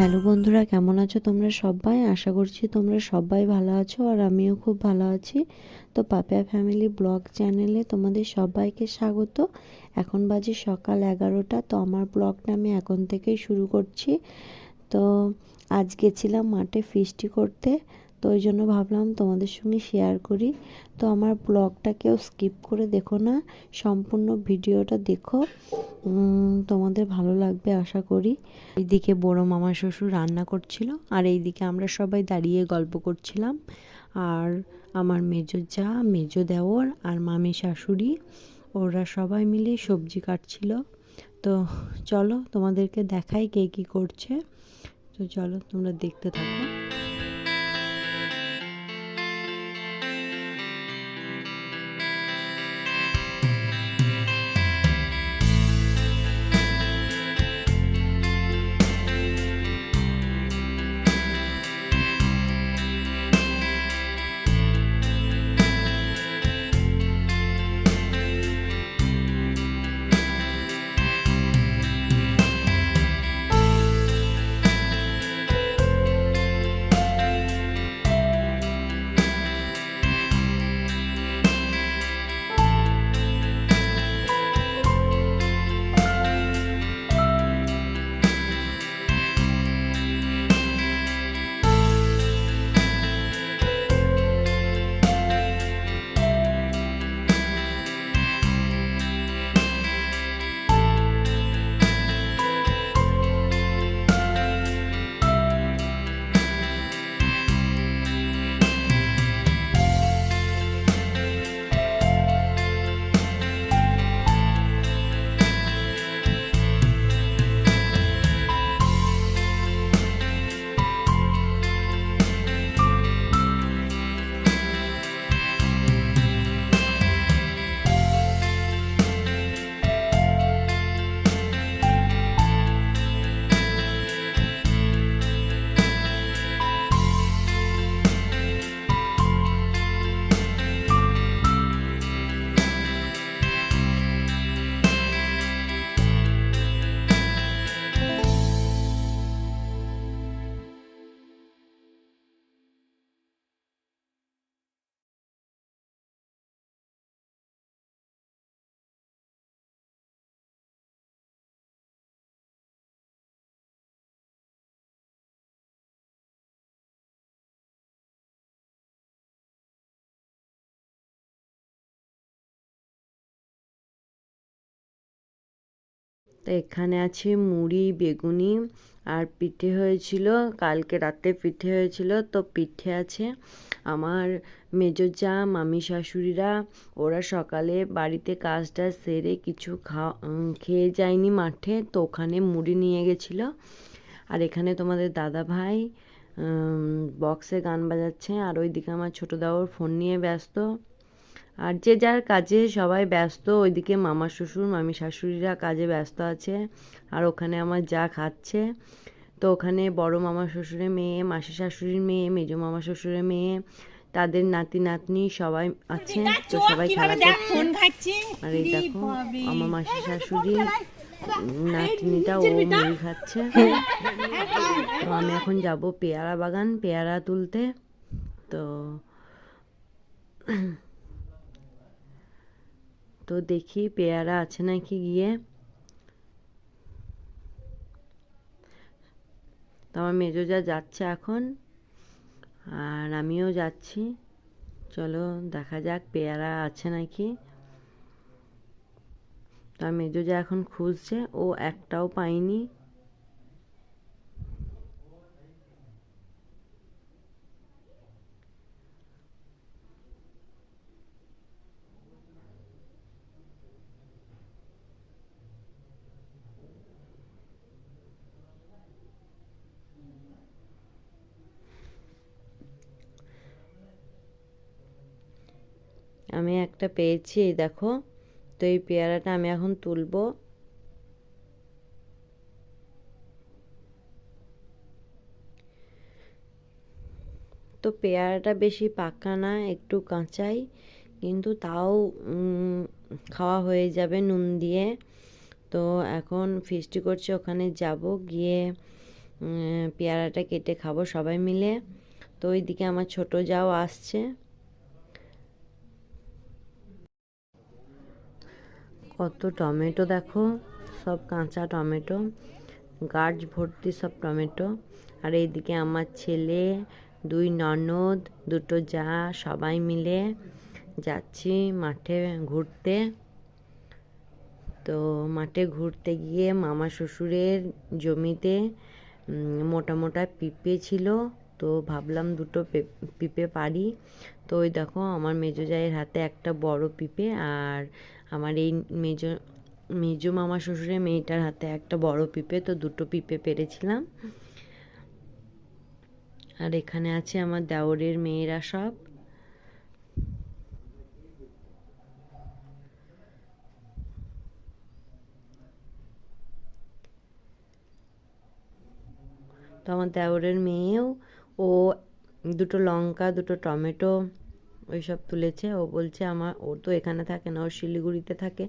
Hello বন্ধুরা, কেমন আছো তোমরা সবাই? আশা করছি তোমরা সবাই ভালো আছো আর আমিও খুব ভালো আছি। তো পাপিয়া ফ্যামিলি ব্লগ চ্যানেলে তোমাদের সবাইকে স্বাগত। এখন বাজে সকাল এগারোটা, তো আমার ব্লগটা আমি এখন থেকেই শুরু করছি। তো আজ গেছিলাম মাঠে ফিস্টি করতে। তো ওই জন্য ভাবলাম তোমাদের সঙ্গে শেয়ার করি। তো আমার ব্লগটা কেউ স্কিপ করে দেখো না, সম্পূর্ণ ভিডিওটা দেখো। তোমাদের ভালো লাগবে আশা করি। এইদিকে বড় মামা শ্বশুর রান্না করছিল, আর এইদিকে আমরা সবাই দাঁড়িয়ে গল্প করছিলাম। আর আমার মেজো যা, মেজো দেওর আর মামি শাশুড়ি, ওরা সবাই মিলে সবজি কাটছিল। তো চলো তোমাদেরকে দেখাই কে কী করছে। তো চলো তোমরা দেখতে থাকো। তো এখানে আছে মুড়ি, বেগুনি আর পিঠে হয়েছিল, কালকে রাতে পিঠে হয়েছিল, তো পিঠে আছে আমার মেজো যা, মামি শাশুড়িরা, ওরা সকালে বাড়িতে কাজটা সেরে কিছু খাওয়া খেয়ে যায়নি মাঠে, তো ওখানে মুড়ি নিয়ে গেছিল। আর এখানে তোমাদের দাদা ভাই বক্সে গান বাজাচ্ছে, আর ওইদিকে আমার ছোটো দাওর ফোন নিয়ে ব্যস্ত। আর যে যার কাজে সবাই ব্যস্ত ওইদিকে মামা শ্বশুর মামি শাশুড়িরা কাজে ব্যস্ত আছে আর ওখানে আমার যা খাচ্ছে। তো ওখানে বড় মামা শ্বশুরের মেয়ে মাসি শাশুড়ির মেয়ে মেজো মামা শ্বশুরের মেয়ে তাদের নাতি নাতনি সবাই আছে। তো সবাই খেলা করছে আর এই দেখো আমার মাসি শাশুড়ি নাতনিটা ও মুড়ি খাচ্ছে। তো আমি এখন যাব পেয়ারা বাগান পেয়ারা তুলতে। তো তো দেখি পেয়ারা আছে নাকি গিয়ে। তো আমার মেজো যা যাচ্ছে এখন, আর আমিও যাচ্ছি। চলো দেখা যাক পেয়ারা আছে নাকি। তো মেজো যা এখন খুঁজছে, ও একটাও পাইনি। আমি একটা পেয়েছি, দেখো। তো এই পেয়ারাটা আমি এখন তুলবো। তো পেয়ারাটা বেশি পাকা না, একটু কাঁচাই, কিন্তু তাও খাওয়া হয়ে যাবে নুন দিয়ে। তো এখন ফিস্টি করছে, ওখানে যাব, গিয়ে পেয়ারাটা কেটে খাব সবাই মিলে। তো ওইদিকে আমার ছোট যাও আসছে। কত টমেটো দেখো, সব কাঁচা টমেটো, গাছ ভর্তি সব টমেটো। আর এইদিকে আমার ছেলে, দুই ননদ, দুটো যা, সবাই মিলে যাচ্ছি মাঠে ঘুরতে। তো মাঠে ঘুরতে গিয়ে মামা শ্বশুরের জমিতে মোটা মোটা পিঁপে ছিল। তো ভাবলাম দুটো পিঁপে পারি। তো ওই দেখো আমার মেজো জায়ের হাতে একটা বড় পিঁপে আর আমার এই মেজো মেজো মামা শ্বশুরের মেয়েটার হাতে একটা বড় পিঁপে, তো দুটো পিঁপে পেরেছিলাম। আর এখানে আছে আমার দেওরের মেয়েরা সব। তো আমার দেওরের মেয়েও, ও দুটো লঙ্কা, দুটো টমেটো ওইসব তুলেছে। ও বলছে, আমার ও তো এখানে থাকে না, ও শিলিগুড়িতে থাকে।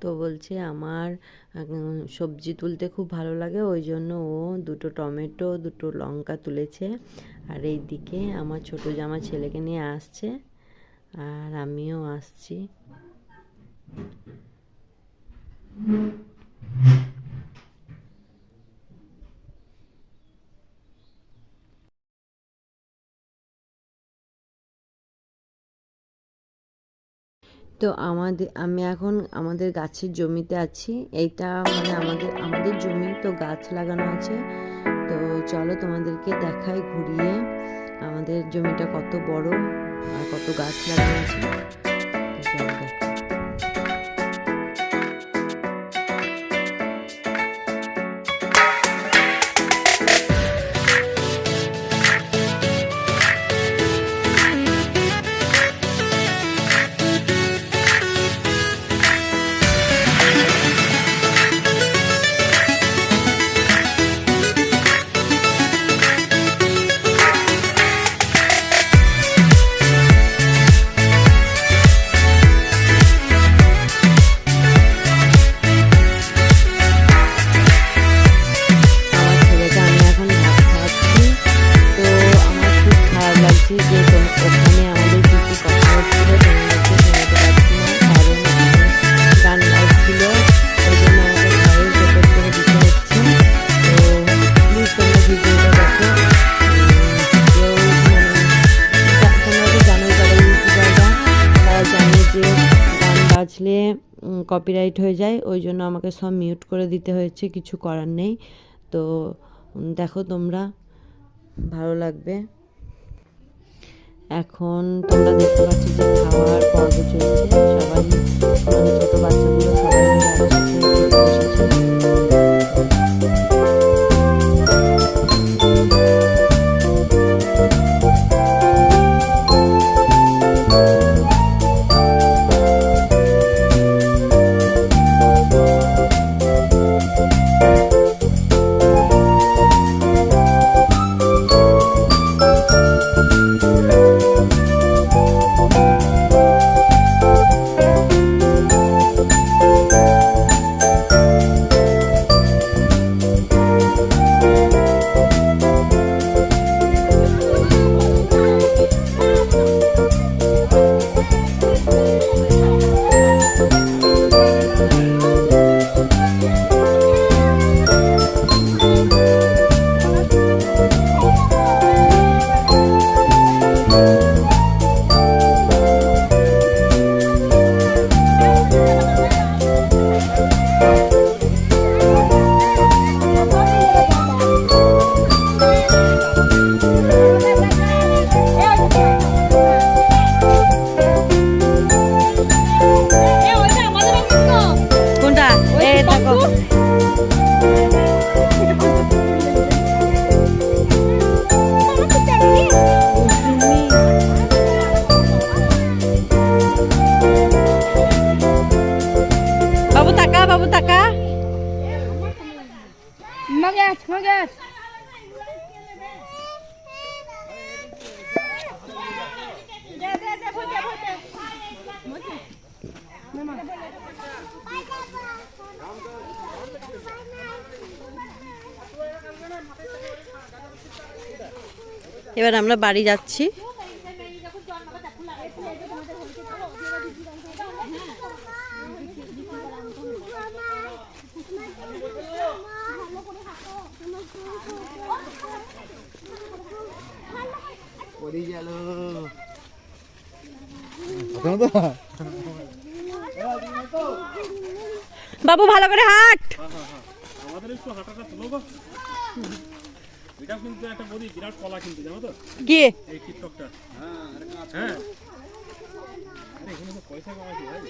তো বলছে, আমার সবজি তুলতে খুব ভালো লাগে, ওই জন্য ও দুটো টমেটো, দুটো লঙ্কা তুলেছে। আর এই দিকে আমার ছোটো জামা ছেলেকে নিয়ে আসছে, আর আমিও আসছি। তো আমাদের, আমি এখন আমাদের গাছের জমিতে আছি। এইটা মানে আমাদের আমাদের জমি তো গাছ লাগানো আছে। তো চলো তোমাদেরকে দেখাই ঘুরিয়ে আমাদের জমিটা কত বড় আর কত গাছ লাগানো আছে। তো চলো দেখো বাজলে কপিরাইট হয়ে যায়। ওই জন্য আমাকে সব মিউট করে দিতে হয়েছে, কিছু করার নেই। তো দেখো তোমরা, ভালো লাগবে। এখন তোমরা দেখতে পাচ্ছ যে খাওয়ার পর্ব চলছে। সবাই ছোটো বাচ্চাগুলো সবাই এবার আমরা বাড়ি যাচ্ছি। বাবু ভালো করে হাঁট। আমাদের একটু হাঁটাটা তুলো গো এটা কিন্তু একটা বলি বিরাট কলা কিন্তু জানো তো? গিয়ে এই টিকটকটা। হ্যাঁ। আরে এখানে তো পয়সা কামাচ্ছি ভাই।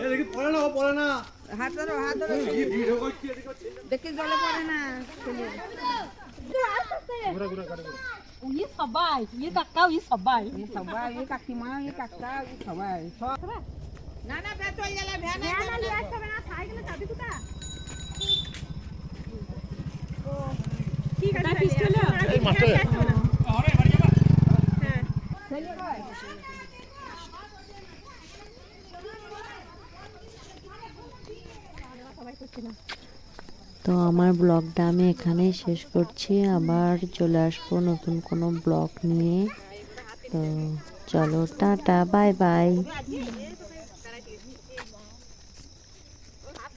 এ দেখি পড়ে না ও পড়ে না। হাত ধরো হাত ধরো। দেখি জলে পড়ে ঘুরা ঘুরা বাড়ি তো আমার ব্লগটা আমি এখানেই শেষ করছি। আবার চলে আসব নতুন কোনো ব্লগ নিয়ে। তো চলো টাটা বাই বাই।